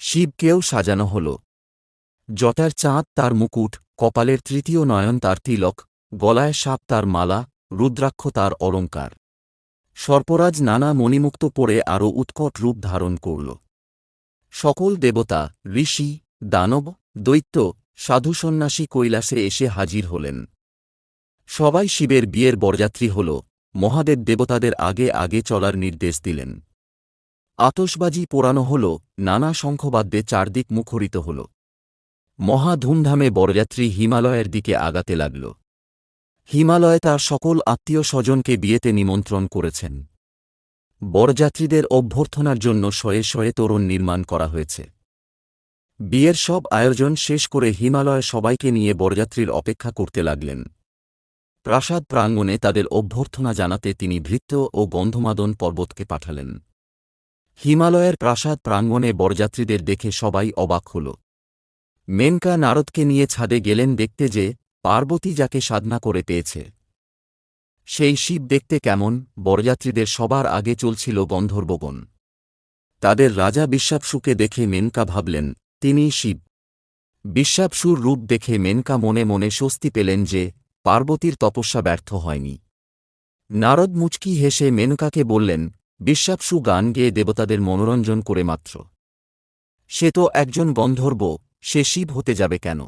শিবকেও সাজানো হল। জটার চাঁদ তার মুকুট, কপালের তৃতীয় নয়ন তার তিলক, গলায় সাপ তার মালা, রুদ্রাক্ষ তার অলঙ্কার। সর্পরাজ নানা মণিমুক্ত পরে আরও উৎকট রূপ ধারণ করল। সকল দেবতা, ঋষি, দানব, দৈত্য, সাধু সন্ন্যাসী কৈলাসে এসে হাজির হলেন। সবাই শিবের বিয়ের বরযাত্রী হল। মহাদেব দেবতাদের আগে আগে চলার নির্দেশ দিলেন। আতসবাজি পোড়ানো হল, নানা শঙ্খবাদ্যে চারদিক মুখরিত হল। মহা ধুমধামে বরযাত্রী হিমালয়ের দিকে আগাতে লাগল। হিমালয় তার সকল আত্মীয় স্বজনকে বিয়েতে নিমন্ত্রণ করেছেন। বরযাত্রীদের অভ্যর্থনার জন্য শয়ে শয়ে তোরণ নির্মাণ করা হয়েছে। বিয়ের সব আয়োজন শেষ করে হিমালয় সবাইকে নিয়ে বরযাত্রীর অপেক্ষা করতে লাগলেন। প্রাসাদ প্রাঙ্গণে তাদের অভ্যর্থনা জানাতে তিনি ভৃত্য ও গন্ধমাদন পর্বতকে পাঠালেন। হিমালয়ের প্রাসাদ প্রাঙ্গণে বরযাত্রীদের দেখে সবাই অবাক হল। মেনকা নারদকে নিয়ে ছাদে গেলেন দেখতে যে, পার্বতী যাকে সাধনা করে পেয়েছে। সেই শিব দেখতে কেমন, বরযাত্রীদের সবার আগে চলছিল গন্ধর্বগণ। তাদের রাজা বিশ্বাপসুকে দেখে মেনকা ভাবলেন তিনিই শিব। বিশ্বাপসুর রূপ দেখে মেনকা মনে মনে স্বস্তি পেলেন যে, পার্বতীর তপস্যা ব্যর্থ হয়নি। নারদ মুচকি হেসে মেনকাকে বললেন বিশ্বাপসু গান গেয়ে দেবতাদের মনোরঞ্জন করে মাত্র। সে তো একজন গন্ধর্ব সে শিব হতে যাবে কেন?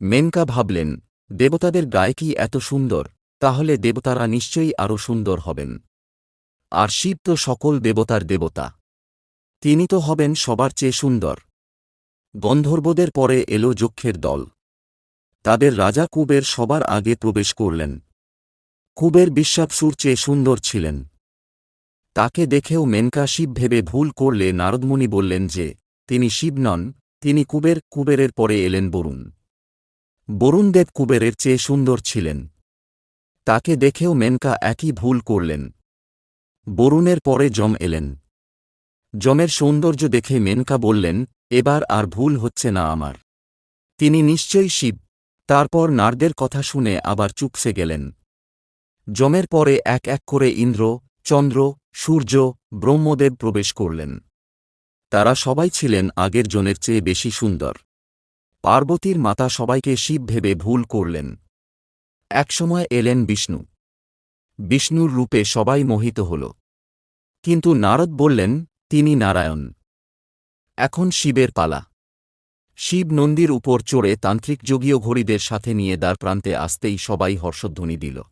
মেনকা ভাবলেন, দেবতাদের গায়কী এত সুন্দর, তাহলে দেবতারা নিশ্চয়ই আরও সুন্দর হবেন। আর শিব তো সকল দেবতার দেবতা। তিনি তো হবেন সবার চেয়ে সুন্দর। গন্ধর্বদের পরে এলো যক্ষের দল। তাদের রাজা কুবের সবার আগে প্রবেশ করলেন। কুবের বিশ্বাপসুর চেয়ে সুন্দর ছিলেন। তাকে দেখেও মেনকা শিব ভেবে ভুল করলে নারদমুনি বললেন যে, তিনি শিব নন, তিনি কুবের, কুবেরের পরে এলেন বরুণ। বরুণদেব কুবেরের চেয়ে সুন্দর ছিলেন। তাকে দেখেও মেনকা একই ভুল করলেন। বরুণের পরে যম এলেন। যমের সৌন্দর্য দেখে মেনকা বললেন, এবার আর ভুল হচ্ছে না আমার। তিনি নিশ্চয়ই শিব। তারপর নারদের কথা শুনে আবার চুপসে গেলেন। যমের পরে এক এক করে ইন্দ্র, চন্দ্র সূর্য ব্রহ্মদেব প্রবেশ করলেন। তারা সবাই ছিলেন আগের জনের চেয়ে বেশি সুন্দর। পার্বতীর মাতা সবাইকে শিব ভেবে ভুল করলেন। একসময় এলেন বিষ্ণু। বিষ্ণুর রূপে সবাই মোহিত হল। কিন্তু নারদ বললেন, তিনি নারায়ণ। এখন শিবের পালা। শিব নন্দীর উপর চড়ে তান্ত্রিক যোগীয় ঘড়িদের সাথে নিয়ে দ্বার প্রান্তে আসতেই সবাই হর্ষধ্বনি দিল।